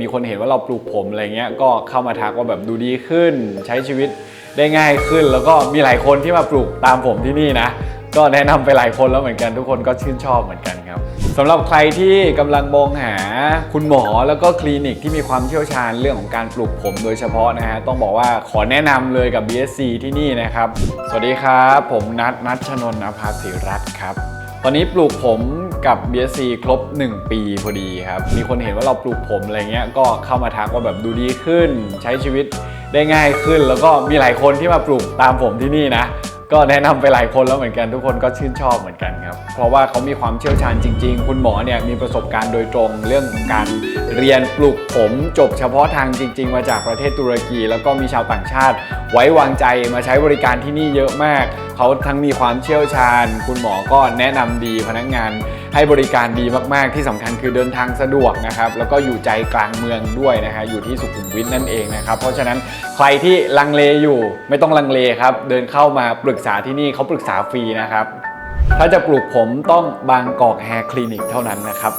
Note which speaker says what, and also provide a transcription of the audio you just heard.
Speaker 1: มีคนเห็นว่าเราปลูกผมอะไรเงี้ยก็เข้ามาทักว่าแบบดูดีขึ้น ใช้ชีวิตได้ง่ายขึ้น แล้วก็มีหลายคนที่มาปลูกตามผมที่นี่นะ ก็แนะนำไปหลายคนแล้วเหมือนกันทุกคนก็ชื่นชอบเหมือนกันครับสำหรับใครที่กำลังมองหาคุณหมอแล้วก็คลินิกที่มีความเชี่ยวชาญเรื่องของการปลูกผมโดยเฉพาะนะฮะต้องบอกว่าขอแนะนำเลยกับ BSC ที่นี่นะครับ สวัสดีครับ ผมนัทนัทชนนท์อภาสิรัตน์ครับ ตอนนี้ปลูกผมกับ BSC ครบ 1 ปีพอดีครับ มีคนเห็นว่าเราปลูกผมอะไรเงี้ย ก็เข้ามาทักว่าแบบดูดีขึ้น ใช้ชีวิตได้ง่ายขึ้น แล้วก็มีหลายคนที่มาปลูกตามผมที่นี่นะ ก็แนะนำไปหลายคนแล้วเหมือนกันทุกคนก็ชื่นชอบเหมือนกันครับ เพราะว่าเขามีความเชี่ยวชาญจริง ๆ คุณหมอเนี่ยมีประสบการณ์โดยตรงเรื่องการเรียนปลูกผมจบเฉพาะทางจริง ๆ มาจากประเทศตุรกี แล้วก็มีชาวต่างชาติ ไว้วางใจมาใช้บริการที่นี่เยอะมาก เขาทั้งมีความเชี่ยวชาญ คุณหมอก็แนะนำดีพนักงาน ให้บริการดีมากๆ ที่สำคัญคือเดินทางสะดวกนะครับ แล้วก็อยู่ใจกลางเมืองด้วยนะฮะอยู่ที่สุขุมวิทนั่นเองนะครับ เพราะฉะนั้นใครที่ลังเลอยู่ไม่ต้องลังเลครับ เดินเข้ามาปรึกษาที่นี่เขาปรึกษาฟรีนะครับ ถ้าจะปลูกผมต้องบางกอกแฮร์คลินิกเท่านั้นนะครับ